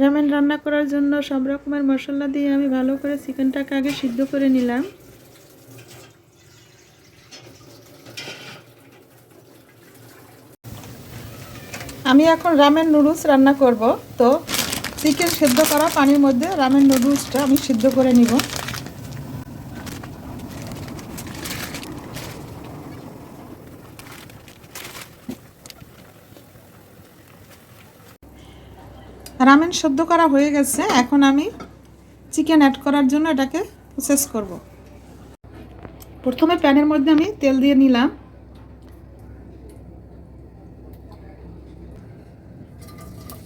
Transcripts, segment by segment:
Ramen রান্না করার জন্য সব রকমের মশলা দিয়ে আমি ভালো করে চিকেনটাকে আগে সিদ্ধ করে নিলাম। আমি এখন রামেন নুডলস রান্না করব। তো চিকেন সেদ্ধ করা পানির মধ্যে রামেন নুডলসটা আমি সিদ্ধ করে নিব। রামেন সদ্য করা হয়ে গেছে। এখন আমি চিকেন অ্যাড করার জন্য এটাকে প্রসেস করব। প্রথমে প্যানের মধ্যে আমি তেল দিয়ে নিলাম।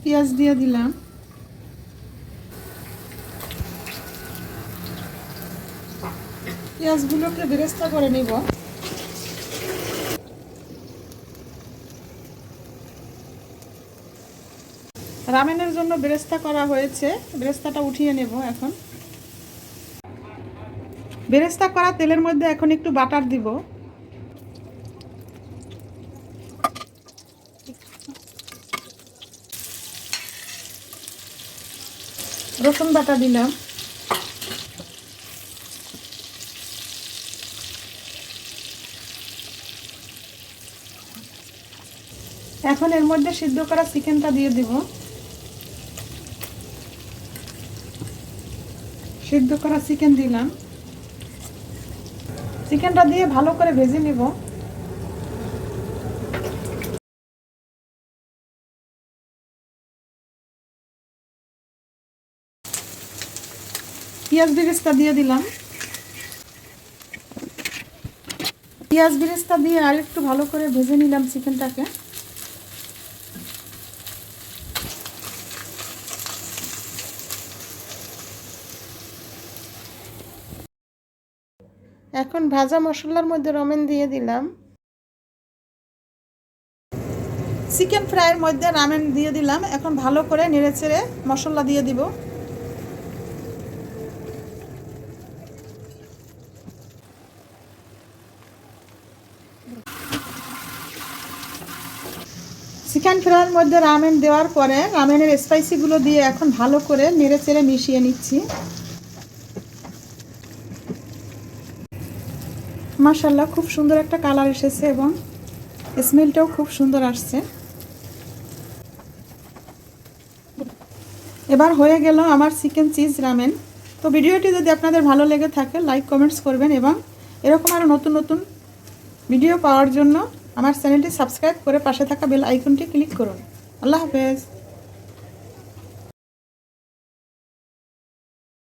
পেঁয়াজ দিয়ে দিলাম। পেঁয়াজগুলোকে বেরেস্তা করে নিব। রামেনের জন্য বেরেস্তা করা হয়েছে। বেরেস্তাটা উঠিয়ে নেব এখন। বেরেস্তা করা তেলের মধ্যে এখন একটু বাটার দিব। রসুন বাটা দিলাম। এখন এর মধ্যে সিদ্ধ করা চিকেনটা দিয়ে দিব। সিদ্ধ করা চিকেন দিলাম। চিকেনটা দিয়ে ভালো করে ভেজে নিব। পেঁয়াজ বিরেস্তা দিয়ে দিলাম। পেঁয়াজ বিরেস্তা দিয়ে আর একটু ভালো করে ভেজে নিলাম চিকেনটাকে। এখন ভাজা মশলার মধ্যে রমেন দিয়ে দিলাম। চিকেন ফ্রাইয়ের মধ্যে রামেন দিয়ে দিলাম। এখন ভালো করে নেড়ে চেড়ে মশলা দিয়ে দিব। চিকেন ফ্রাইয়ের মধ্যে রামেন দেওয়ার পরে রামেনের স্পাইসিগুলো দিয়ে এখন ভালো করে নেড়ে চেড়ে মিশিয়ে নিচ্ছি। মাশাল্লাহ খুব সুন্দর একটা কালার এসেছে এবং স্মেলটাও খুব সুন্দর আসছে। এবার হয়ে গেল আমার চিকেন চিজ রামেন। তো ভিডিওটি যদি আপনাদের ভালো লেগে থাকে, লাইক, কমেন্টস করবেন এবং এরকম আরও নতুন নতুন ভিডিও পাওয়ার জন্য আমার চ্যানেলটি সাবস্ক্রাইব করে পাশে থাকা বেল আইকনটি ক্লিক করুন। আল্লাহ হাফেজ।